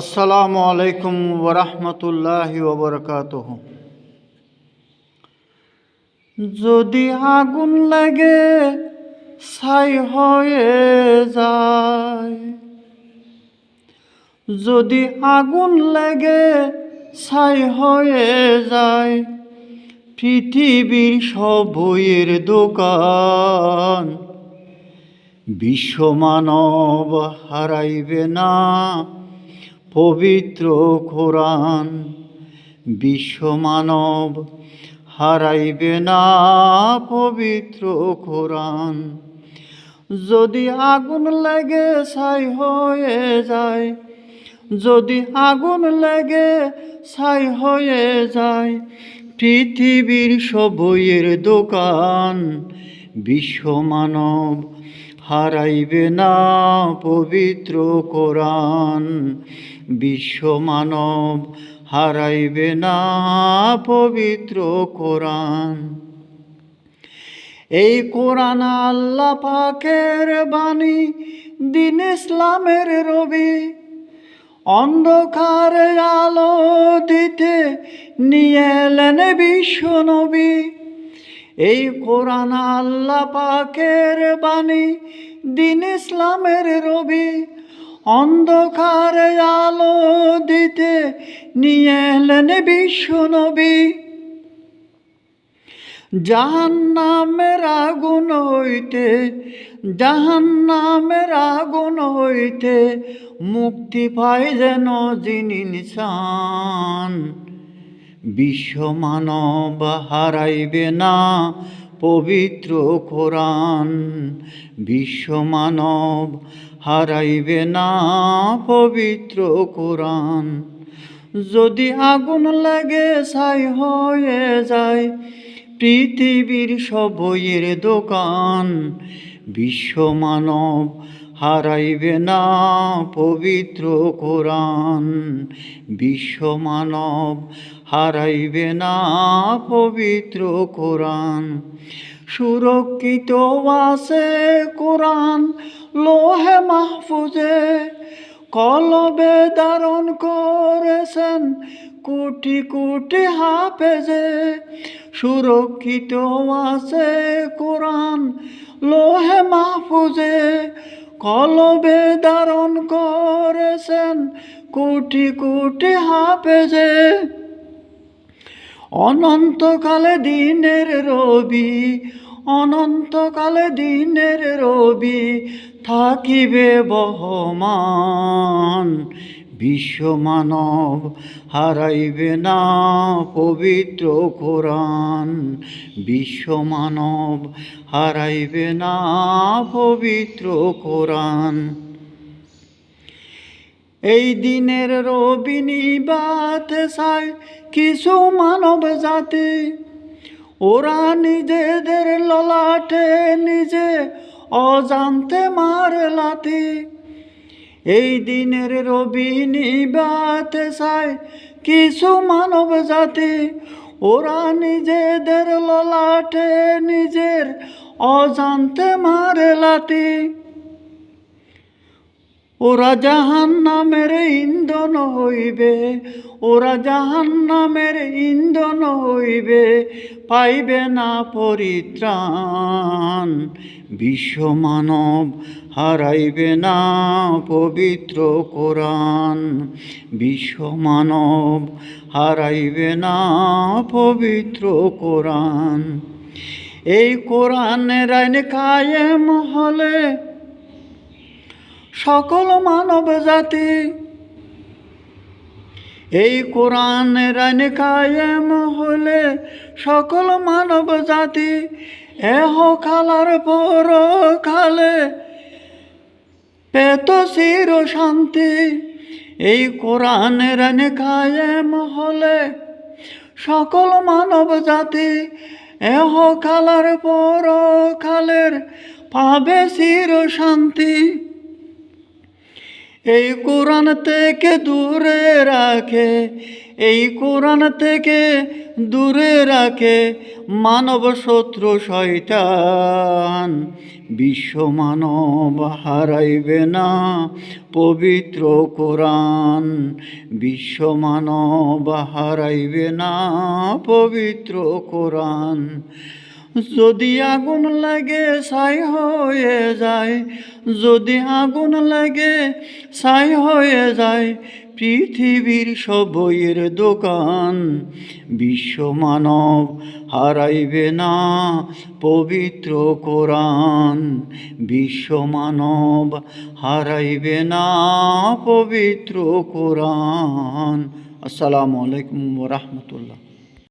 আসসালামু আলাইকুম ওরহমতুল্লাহি ওবরকাত যদি আগুন লাগে, ছাই হয়ে যায়। যদি আগুন লাগে, ছাই হয়ে যায়। পৃথিবীর সব বইয়ের দোকান বিশ্ব মানব হারাইবে না। পবিত্র কোরআন বিশ্ব মানব হারাইবে না পবিত্র কোরআন। যদি আগুন লেগে ছাই হয়ে যায়, যদি আগুন লেগে ছাই হয়ে যায়, পৃথিবীর সব বইয়ের দোকান বিশ্ব মানব হারাইবে না পবিত্র কোরআন। বিশ্ব মানব হারাইবে না পবিত্র কোরআন। এই কোরআন আল্লাহ পাকের বাণী, দিন ইসলামের রবি। অন্ধকারে আলো দিতে নিয়ে এলেন বিশ্ব নবী। এই কোরআন আল্লাহ পাকের বাণী, দিন ইসলামের রবি, অন্ধকারে আলো দিতে নিয়ে এলেন বিশ্ব নবী। জাহান নামের আগুন হইতে জাহান নামের আগুন হইতে মুক্তি পায় যেন যিনি নিশান। বিশ্ব মানব হারাইবে না পবিত্র কোরআন। বিশ্ব মানব হারাইবে না পবিত্র কোরআন। যদি আগুন লাগে ছাই হয়ে যায় পৃথিবীর সব বইয়ের দোকান। বিশ্ব মানব হারাইবে না পবিত্র কোরআন। বিশ্ব মানব হারাইবে না পবিত্র কোরআন। সুরক্ষিত আছে কোরআন লোহে মাহফুজে, কলবে ধারণ করেছেন কোটি কোটি হাফেজে। সুরক্ষিত আছে কোরআন লোহে মাহফুজে কলবে ধারণ করেছেন কোটি কোটি হাফেজে। অনন্তকালে দিনের রবি অনন্তকালে দিনের রবি থাকিবে বহমান। বিশ্ব মানব হারাইবে না পবিত্র কোরআন। বিশ্ব মানব হারাইবে না পবিত্র কোরআন। এই দিনের রবি নিবাতে চায় কিছু মানব জাতি। ওরা নিজেদের ললাটে নিজে অজান্তে মারে এই দিনের রবি নিবাতে কিছু মানব জাতি ওরা নিজেদের ললাটে নিজের অজান্তে মারে লাতি। ওরা জাহান নামের ইন্ধন হইবে ওরা জাহান নামের ইন্ধন হইবে, পাইবে না পরিত্রাণ। বিশ্ব মানব হারাইবে না পবিত্র কোরআন। বিশ্ব মানব হারাইবে না পবিত্র কোরআন। এই কোরআনের আইন কায়েম হলে সকল মানব জাতি। এই কোরআনের কায়েম হলে সকল মানব জাতি এহ খালার পর খালে পেত চির শান্তি। এই কোরআনের কায়েম হলে সকল মানব জাতি এহ খালার পর খালের পাবে চির শান্তি। এই কোরআন থেকে দূরে রাখে, এই কোরআন থেকে দূরে রাখে মানব শত্রু শয়তান। বিশ্ব মানব হারাইবে না পবিত্র কোরআন। বিশ্ব মানব হারাইবে না পবিত্র কোরআন। যদি আগুন লাগে ছাই হয়ে যায়, যদি আগুন লাগে ছাই হয়ে যায়, পৃথিবীর সব বইয়ের দোকান বিশ্ব মানব হারাইবে না পবিত্র কোরআন। বিশ্ব মানব হারাইবে না পবিত্র কোরআন। আসসালামু আলাইকুম রহমতুল্লাহ।